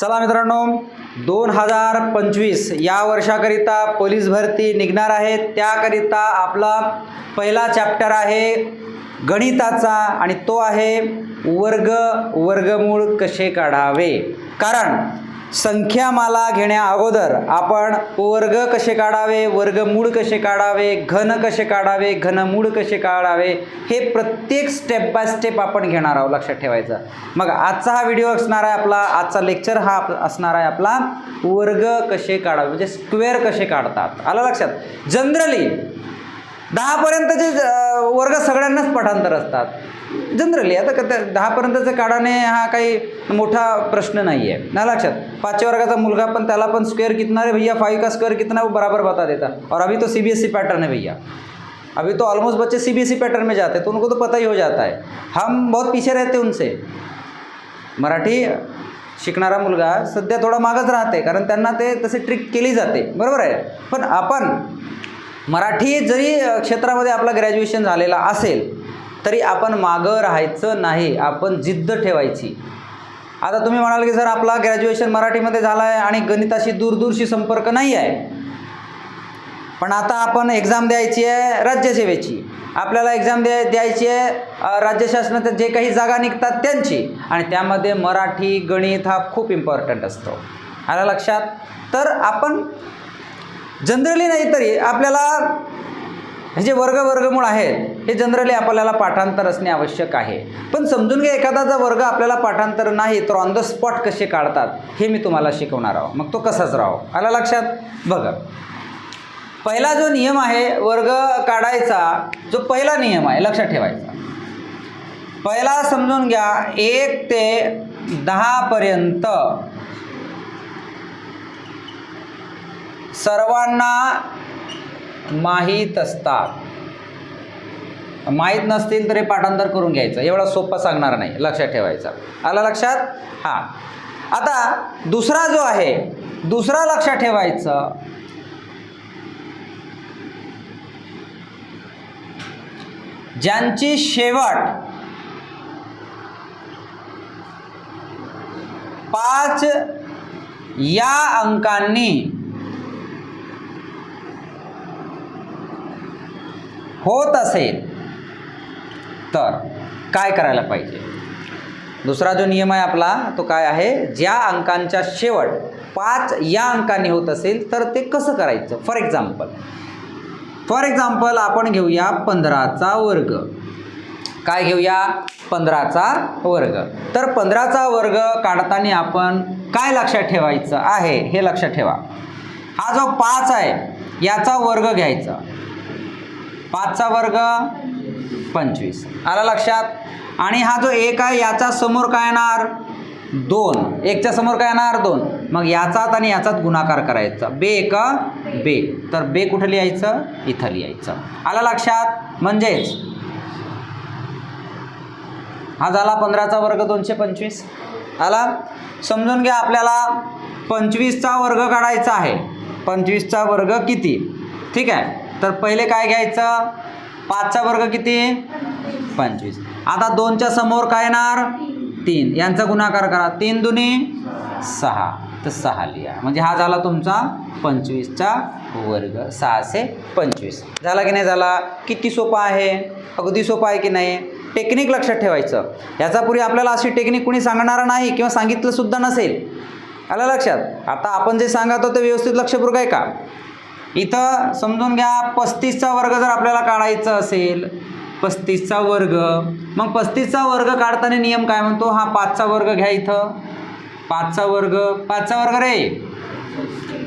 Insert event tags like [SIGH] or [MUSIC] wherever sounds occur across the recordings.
चला मित्रांनो दोन हजार पंचवीस या वर्षाकरिता पोलीस भरती निघणार आहे. त्याकरिता आपला पहिला चॅप्टर आहे गणिताचा आणि तो आहे वर्ग वर्गमूळ कसे काढावे? कारण संख्यामाला घेण्या अगोदर आपण वर्ग कसे काढावे वर्गमूळ कसे काढावे घन कसे काढावे घनमूळ कसे काढावे हे प्रत्येक स्टेप बाय स्टेप आपण घेणार आहोत. लक्षात ठेवायचं. मग आजचा हा व्हिडिओ असणार आहे आपला आजचा लेक्चर हा आप- असणार आहे आपला वर्ग कसे काढावे म्हणजे स्क्वेअर कसे काढतात. आलं लक्षात? जनरली दहापर्यंतचे वर्ग सगळ्यांनाच पाठांतर असतात. जनरली आता क दहापर्यंतचे काढाने हा काही मोठा प्रश्न नाही आहे ना लक्षात? पाचव्या वर्गाचा मुलगा पण त्याला पण स्क्वेअर कितना रे भैया? फाइव का स्क्वेअर कितना? वो बराबर बता देता. और अभी तो C B S E pattern है भैया. अभी तो ऑलमोस्ट बच्चे C B S E pattern में जाते हैं तो उनको तो पता ही हो जाता है. हम बहुत पीछे रहते उनसे. मराठी शिकणारा मुलगा सध्या थोडा मागच राहते कारण त्यांना ते तसे ट्रिक केली जाते. बरोबर आहे? पण आपण मराठी जरी क्षेत्रामध्ये आपला ग्रॅज्युएशन झालेला असेल तरी आपण मागं राहायचं नाही. आपण जिद्द ठेवायची. आता तुम्ही म्हणाल की सर आपला ग्रॅज्युएशन मराठीमध्ये झाला आहे आणि गणिताशी दूरदूरशी संपर्क नाही आहे. पण आता आपण एक्झाम द्यायची आहे राज्यसेवेची. आपल्याला एक्झाम द्या द्यायची आहे राज्य शासनाच्या जे काही जागा निघतात त्यांची. आणि त्यामध्ये मराठी गणित हा खूप इम्पॉर्टंट असतो. आला लक्षात? तर आपण जनरली नाही तरी आपल्याला हे जे वर्ग वर्गमूळ आहेत हे जनरली आपल्याला पाठांतर असणे आवश्यक आहे. पण समजून घ्या एखादा जर वर्ग आपल्याला पाठांतर नाही तर ऑन द स्पॉट कसे काढतात हे मी तुम्हाला शिकवणार आहोत मग तो कसाच राहो? आला लक्षात? बघा. पहिला जो नियम आहे वर्ग काढायचा जो पहिला नियम आहे लक्षात ठेवायचा. पहिला समजून घ्या एक ते दहापर्यंत सर्वांना माहीत असतात. माहीत नसतील तरी पाठांतर करून घ्यायचं. एवढा सोपं सांगणार नाही. लक्षात ठेवायचं. आला लक्षात? हां. आता दुसरा जो आहे दुसरा लक्षात ठेवायचं. ज्यांची शेवट पाच या अंकांनी होत असेल तर काय करायला पाहिजे? दुसरा जो नियम आहे आपला तो काय आहे? ज्या अंकांच्या शेवट पाच या अंकांनी होत असेल तर ते कसं करायचं? फॉर एक्झाम्पल फॉर एक्झाम्पल आपण घेऊया पंधराचा वर्ग. काय घेऊया? पंधराचा वर्ग. तर पंधराचा वर्ग काढताना आपण काय लक्षात ठेवायचं आहे? हे लक्षात ठेवा. हा जो पाच आहे याचा वर्ग घ्यायचा. पाचचा वर्ग पंचवीस. आला लक्षात? आणि हा जो एक आहे याचा समोर काय येणार? दोन. एकच्या समोर काय येणार? दोन. मग याचात आणि याचात गुणाकार करायचा. बे एक बे. तर बे कुठं लिहायचं? इथं लिहायचं. आलं लक्षात? म्हणजेच हा झाला पंधराचा वर्ग दोनशे पंचवीस. आला? समजून घ्या आपल्याला. पंचवीसचा वर्ग काढायचा आहे. पंचवीसचा वर्ग किती? ठीक आहे. तर पहिले काय घ्यायचं? पाचचा वर्ग किती? पंचवीस. आता दोनच्या समोर काय येणार? तीन. यांचा गुणाकार करा. तीन दुनी सहा. तर सहा लिहा. म्हणजे हा झाला तुमचा पंचवीसचा वर्ग. सहाशे पंचवीस. झाला की नाही झाला? किती सोपा आहे? अगदी सोपा आहे की नाही? टेक्निक लक्षात ठेवायचं. याचापूर्वी आपल्याला अशी टेक्निक कुणी सांगणार नाही किंवा सांगितलं सुद्धा नसेल. आलं लक्षात? आता आपण जे सांगत होतो व्यवस्थित लक्षपूर्वक आहे का? इथं समजून घ्या पस्तीसचा वर्ग जर आपल्याला काढायचा असेल पस्तीसचा वर्ग. मग पस्तीसचा वर्ग काढताना नियम काय म्हणतो? हा पाचचा वर्ग घ्या इथं. पाचचा वर्ग पाचचा वर्ग रे.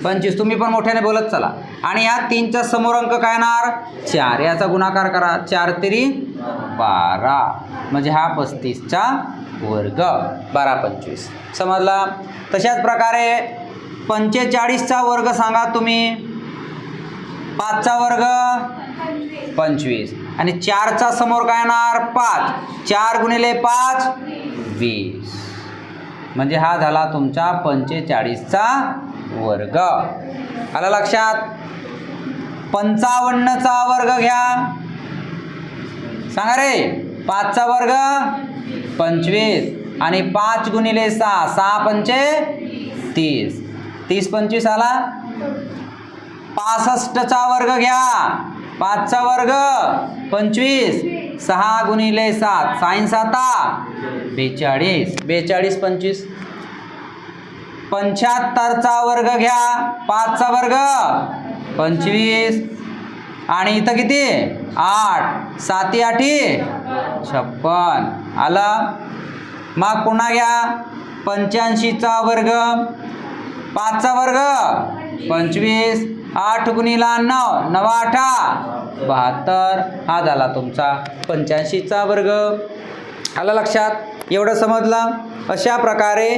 पंचवीस. तुम्ही पण मोठ्याने बोलत चला. आणि या तीनच्या समोर अंक काय येणार? चार. याचा गुणाकार करा. चार तरी बारा. म्हणजे हा पस्तीसचा वर्ग. बारा पंचवीस. समजला? तशाच प्रकारे पंचेचाळीसचा वर्ग सांगा तुम्ही. पाचचा वर्ग पंचवीस. आणि चारचा समोर काय येणार? पाच. चार गुणिले पाच वीस. म्हणजे हा झाला तुमचा पंचेचाळीसचा वर्ग. आला लक्षात? पंचावन्नचा वर्ग घ्या. सांगा रे. पाचचा वर्ग पंचवीस. आणि पाच गुणिले सहा. सहा पंचे तीस. तीस पंचवीस आला? पासष्टचा वर्ग घ्या. पाचचा वर्ग पंचवीस. सहा गुणिले सात साईन साता बेचाळीस. बेचाळीस पंचवीस. पंच्याहत्तरचा वर्ग घ्या. पाचचा वर्ग पंचवीस. आणि इथं किती? आठ. साती आठी. छप्पन. आलं? मग पुन्हा घ्या. पंच्याऐंशीचा वर्ग पाचचा वर्ग पंचवीस. आठ गुणीला नऊ नवा आठा. बहात्तर. हा झाला तुमचा पंच्याऐंशीचा वर्ग. आलं लक्षात? एवढं समजलं? अशा प्रकारे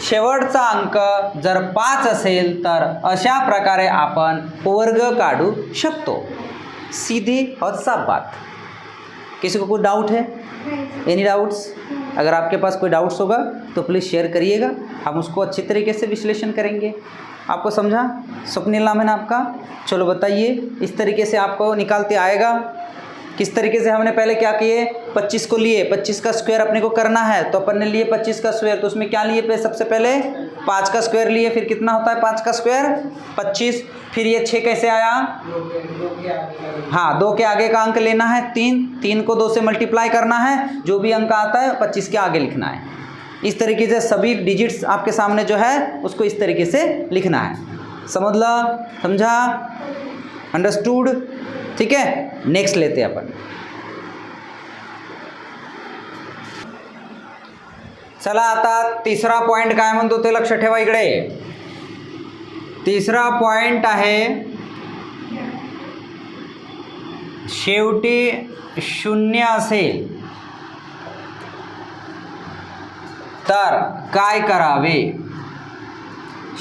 शेवटचा अंक जर पाच असेल तर अशा प्रकारे आपण वर्ग काढू शकतो. सीधी और साफ बात. किसी को कोई डाउट है? एनी डाउट्स अगर आपके पास कोई डाउट्स होगा तो प्लीज़ शेयर करिएगा. हम उसको अच्छे तरीके से विश्लेषण करेंगे. आपको समझा? स्वप्निल नाम है ना आपका? चलो बताइए, इस तरीके से आपको निकालते आएगा। किस तरीके से हमने पहले क्या किए? 25 को लिए। 25 का स्क्वायर अपने को करना है तो अपन ने लिए 25 का स्क्वायर तो उसमें क्या लिए पे सबसे पहले पाँच का स्क्वायर लिए, फिर कितना होता है पाँच का स्क्वायर 25 फिर ये छः कैसे आया? हाँ दो के आगे का अंक लेना है, तीन। तीन को दो से मल्टीप्लाई करना है, जो भी अंक आता है, पच्चीस के आगे लिखना है। इस तरीके से सभी डिजिट्स आपके सामने जो है, उसको इस तरीके से लिखना है। समझ लो? समझा? अंडरस्टूड ठीक है? नेक्स्ट लेते हैं अपन। चला आता तिसरा पॉइंट काय म्हणतो ते लक्ष ठेवा इकडे. तिसरा पॉईंट आहे शेवटी शून्य असेल. तर काय करावे?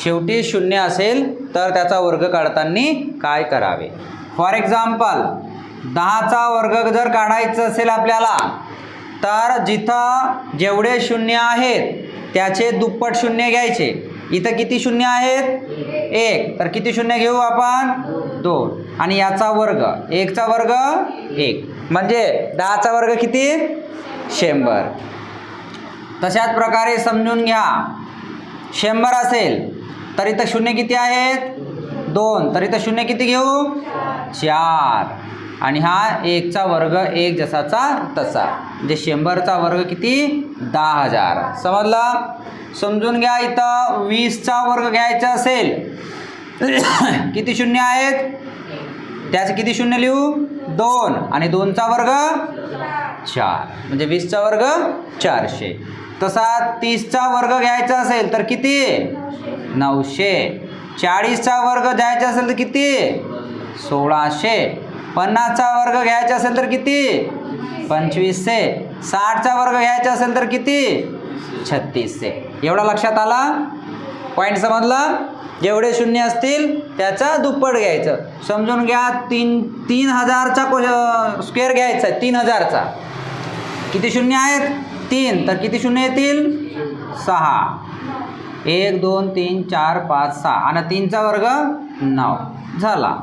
शेवटी शून्य असेल तर त्याचा वर्ग काढताना काय करावे? फॉर एक्झाम्पल दहाचा वर्ग जर काढायचं असेल आपल्याला तर जिथं जेवढे शून्य आहेत त्याचे दुप्पट शून्य घ्यायचे. इथं किती शून्य आहेत? एक. तर किती शून्य घेऊ आपण? दोन. आणि याचा वर्ग एकचा वर्ग एक. म्हणजे दहाचा वर्ग किती? शंभर. तशाच प्रकारे समजून घ्या. शंभर असेल तर इथं शून्य किती आहेत? दोन. तर इथं शून्य किती घेऊ? चार. आणि हा एकचा वर्ग एक जसाचा तसा. म्हणजे शंभरचा वर्ग किती? दहा हजार. समजला? समजून घ्या इथं. वीसचा वर्ग घ्यायचा असेल [COUGHS] किती शून्य आहेत? त्याचं किती शून्य लिहू? दोन. आणि दोनचा वर्ग चार. म्हणजे वीसचा वर्ग चारशे. तसा तीसचा वर्ग घ्यायचा असेल तर किती? नऊशे. चाळीसचा वर्ग द्यायचा असेल तर किती? सोळाशे. पन्नासचा वर्ग घ्यायचा असेल तर किती? पंचवीसशे. साठचा वर्ग घ्यायचा असेल तर किती? छत्तीसशे. एवढा लक्षात आला? पॉईंट समजला? जेवढे शून्य असतील त्याचा दुप्पट घ्यायचं. समजून घ्या तीन तीन हजारचा को स्क्वेअर घ्यायचा आहे तीन हजारचा. किती शून्य आहेत? तीन तर किती शून्य येतील? सहा. एक दोन तीन चार पाच सहा. आणि तीनचा वर्ग नऊ. झाला.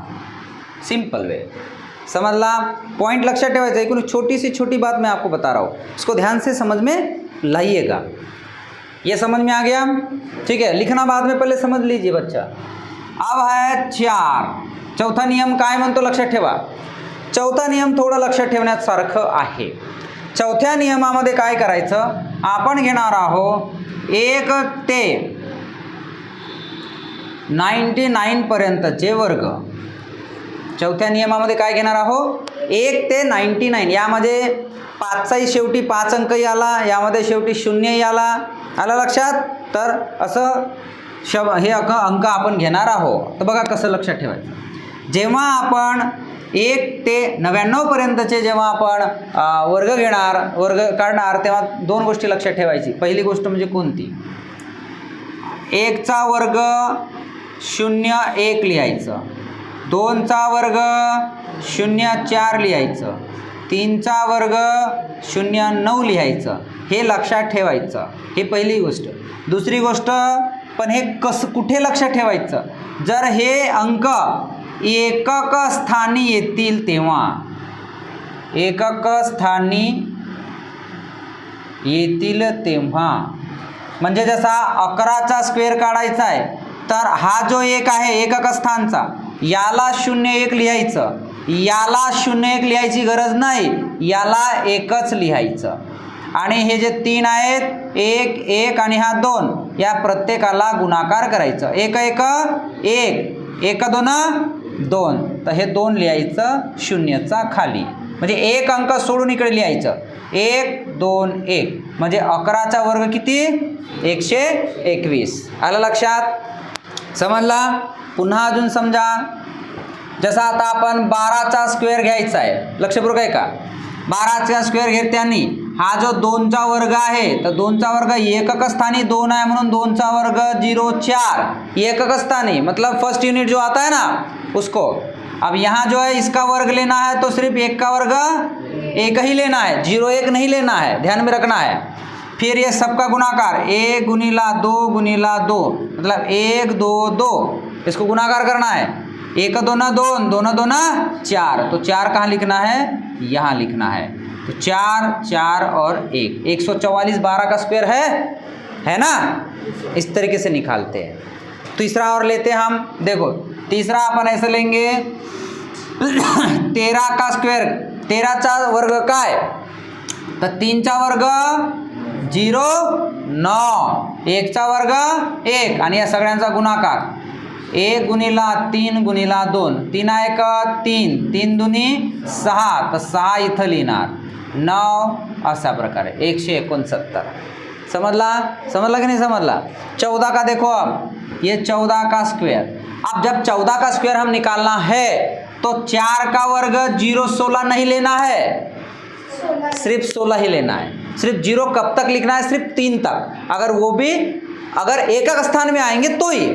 सिंपल वे समझला पॉइंट लक्षात ठेवायचा. एक छोटी सी छोटी बात मैं आपको बता रहा हूँ. इसको ध्यान से समझ में लाइएगा. ये समझ में आ गया? ठीक है. लिखना बाद में पहले समझ लीजिए बच्चा. अब है चार. चौथा नियम काय म्हणतो लक्षात ठेवा? चौथा नियम थोडा लक्षात ठेवण्यासारखं आहे. चौथ्या नियमामध्ये काय करायचं? आपण घेणार आहोत एक ते नाईंटी नाईनपर्यंतचे वर्ग. चौथ्या नियमामध्ये काय घेणार आहोत? एक ते नाईंटी नाईन. यामध्ये पाचचाही शेवटी पाच अंकही आला यामध्ये शेवटी शून्यही आला आलं लक्षात? तर असं शब हे अक अंक आपण घेणार आहोत. तर बघा कसं लक्षात ठेवायचं. जेव्हा आपण एक ते नव्याण्णवपर्यंतचे जेव्हा आपण वर्ग घेणार वर्ग काढणार तेव्हा दोन गोष्टी लक्षात ठेवायची. पहिली गोष्ट म्हणजे कोणती? एकचा वर्ग शून्य एक लिहायचं. दोनचा वर्ग शून्य चार लिहायचं. तीनचा वर्ग शून्य नऊ लिहायचं. हे लक्षात ठेवायचं. हे पहिली गोष्ट. दुसरी गोष्ट पण हे कसं कुठे लक्षात ठेवायचं? जर हे अंक एकक स्थानी येतील तेव्हा. एकक स्थानी येतील तेव्हा. म्हणजे जसा अकराचा स्क्वेअर काढायचा आहे तर हा जो एक आहे एकक स्थानचा याला शून्य एक लिहायचं. याला शून्य एक लिहायची गरज नाही याला एकच लिहायचं. आणि हे जे तीन आहेत एक एक आणि हा दोन या प्रत्येकाला गुणाकार करायचं. एक एक एक. एक दोन दोन. तर हे दोन लिहायचं शून्यचा खाली. म्हणजे एक अंक सोडून इकडे लिहायचं. एक दोन एक. म्हणजे अकराचा वर्ग किती? एकशे एकवीस. आलं लक्षात? समजला? पुन्हा अजून समजा. जसा आता आपण बाराचा स्क्वेअर घ्यायचा आहे. लक्षपूर्वक आहे का? बाराचा स्क्वेअर घेताना हा जो दोन दोनचा वर्ग आहे, तर दोनचा वर्ग एकक स्थानी दोन आहे म्हणून दोनचा वर्ग ज़ीरो चार. एकक स्थानी मतलब फ़र्स्ट यूनिट जो आता है ना, उसको. अब यहाँ जो है, इसका वर्ग लेना है तो सिर्फ़ एक का वर्ग एक ही लेना है, ज़ीरो एक नहीं लेना है, ध्यान में रखना है. फिर ये सबका गुणाकार एक गुनीला दो गुनीला दो मतलब एक दो दो, इसको गुणाकार करना है. एक दोना दोन दोनों दोना चार तो चार कहाँ लिखना है? यहाँ लिखना है. तो चार चार और एक। एक सौ चवालीस बारह का स्क्वायर है है ना? इस तरीके से निकालते हैं। तीसरा और लेते हैं हम। देखो तीसरा अपन ऐसे लेंगे। [COUGHS] तेरह का स्क्वेअर तेराचा वर्ग काय तर तीनचा वर्ग झिरो एक एकचा वर्ग एक। आणि या सगळ्यांचा गुणाकार। एक गुणिला तीन गुणिला दोन। तीन एक तीन। तीन दुनी सहा। तर सहा इथं लिहिणार। नऊ अशा प्रकारे, एकशे एकोणसत्तर. समझला समझला कि नहीं समझला चौदह का देखो अब? ये चौदह का स्क्वायर अब जब चौदह का स्क्वायर हम निकालना है तो चार का वर्ग ज़ीरो सोलह नहीं लेना है। सिर्फ़ सोलह ही लेना है। सिर्फ़ ज़ीरो कब तक लिखना है? सिर्फ़ तीन तक। अगर वो भी, अगर एकक स्थान में आएँगे तो ही,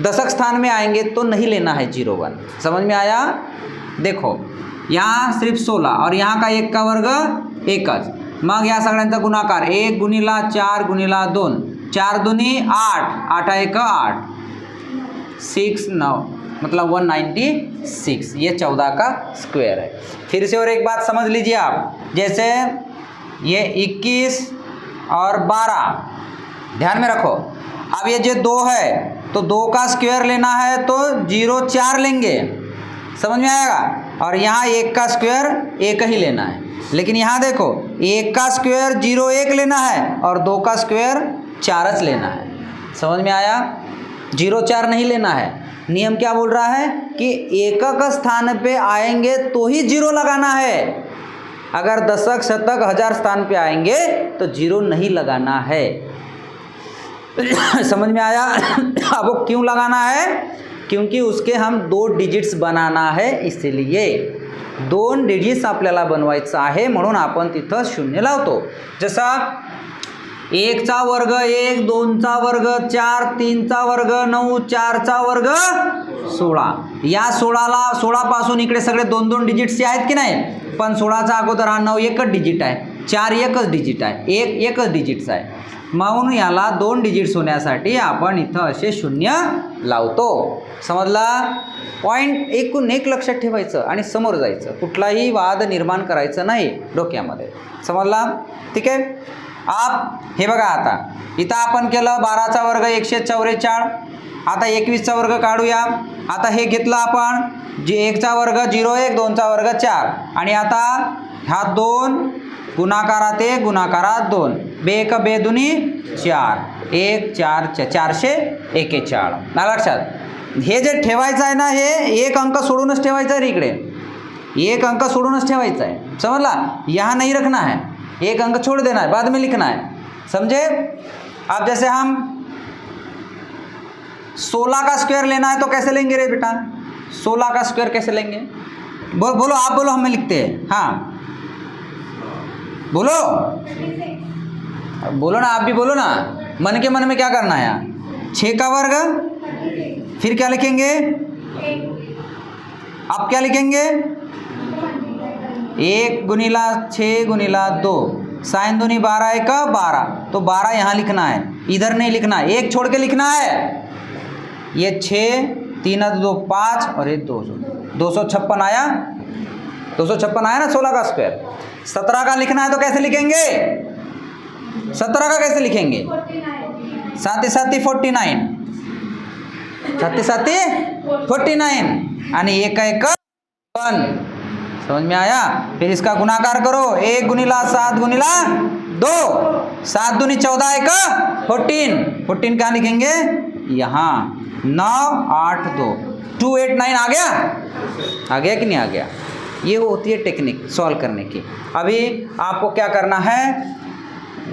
दशक स्थान में आएँगे तो नहीं लेना है ज़ीरो वन। समझ में आया? देखो यहाँ सिर्फ़ सोलह, और यहाँ का एक का वर्ग एकच मग या सगळ्यांचा गुणाकार, एक गुणिला चार गुणिला दोन, चार दुनी आठ आठ एक आठ. सिक्स नौ मतलब वन नाइन्टी सिक्स, ये चौदह का स्क्वायर है। फिर से और एक बात समझ लीजिए आप, जैसे ये इक्कीस और बारह, ध्यान में रखो। अब ये जो दो है तो दो का स्क्वायर लेना है तो ज़ीरो चार लेंगे। समझ में आएगा? और यहाँ एक का स्क्वायर एक ही लेना है। लेकिन यहाँ देखो, एक का स्क्वायर ज़ीरो एक लेना है और दो का स्क्वायर चारच लेना है। समझ में आया? ज़ीरो चार नहीं लेना है। नियम क्या बोल रहा है कि एकक स्थान पे आएँगे तो ही ज़ीरो लगाना है। अगर दशक, शतक, हज़ार स्थान पे आएँगे तो ज़ीरो नहीं लगाना है। [COUGHS] समझ में आया? [COUGHS] अब क्यों लगाना है? क्योंकि उसके हम दो डिजिट्स बनाना है इसलिए दोन डिजिट्स आपल्याला बनवायचं आहे म्हणून आपण तिथं शून्य लावतो. जसा एकचा वर्ग एक दोनचा वर्ग चार तीनचा वर्ग नऊ चारचा वर्ग सोळा. या सोळाला सोळापासून इकडे सगळे दोन दोन डिजिट्सचे आहेत की नाही? पण सोळाचा अगोदर हा नऊ एकच डिजिट आहे. चार एकच डिजिट आहे. एक एकच डिजिटचा आहे. म्हणून याला दोन डिजिट्स होण्यासाठी आपण इथं असे शून्य लावतो. समजला? पॉईंट एकूण एक लक्षात ठेवायचं आणि समोर जायचं. कुठलाही वाद निर्माण करायचं नाही डोक्यामध्ये. समजला? ठीक आहे? आप हे बघा आता. इथं आपण केलं बाराचा वर्ग एकशे चौवेचाळ आता एकवीसचा वर्ग काढूया. आता हे घेतलं आपण. जे एकचा वर्ग झिरो एक दोनचा वर्ग चार. आणि आता हा दोन गुणाकारात एक गुणाकारात दोन. बे एक बे दुनी चार. एक चार च चारशे एकेचाळ ना लक्षात? हे जे ठेवायचं आहे ना हे एक अंक सोडूनच ठेवायचं आहे इकडे. एक अंक सोडूनच ठेवायचा है समझला यहाँ नहीं रखना है. एक अंक छोड़ देना है. बाद में लिखना है. समझे? अब जैसे हम सोलह का स्क्वायर लेना है तो कैसे लेंगे रे बेटा? सोलह का स्क्वायर कैसे लेंगे? बो, बोलो आप बोलो हमें लिखते हैं। हाँ। बोलो। बोलो ना, आप भी बोलो ना। मन के मन में क्या करना है? छः का वर्ग? फिर क्या लिखेंगे? आप क्या लिखेंगे? एक गुनीला छः गुनीला दो। साइन दूनी बारह, एक बारह। तो बारह यहाँ लिखना है। इधर नहीं लिखना है। एक छोड़ के लिखना है। ये छः तीन दो, पाँच और ये दो सौ। दो सौ छप्पन आया? दो सौ छप्पन आया ना, सोलह का स्क्वायर सत्रह का लिखना है तो कैसे लिखेंगे? सत्रह का कैसे लिखेंगे? साथ ही साथ फोर्टी नाइन। साथी साथी फोर्टी नाइन। आणि एक का एक वन। समझ में आया? फिर इसका गुणाकार करो। एक गुनीला सात गुनीला दो। सात दूनी चौदह एक फोर्टीन। फोर्टीन कहाँ लिखेंगे? यहाँ। नौ आठ दो। टू एट नाइन आ गया? आ गया कि नहीं आ गया? ये होती है टेक्निक सॉल्व करने की। अभी आपको क्या करना है?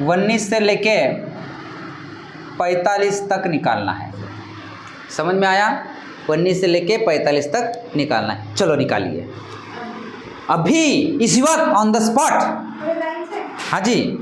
उन्नीस से लेके पैंतालीस तक निकालना है। समझ में आया? उन्नीस से लेके पैंतालीस तक निकालना है। चलो निकालिए। अभी इस वक्त ऑन द स्पॉट हाँ जी।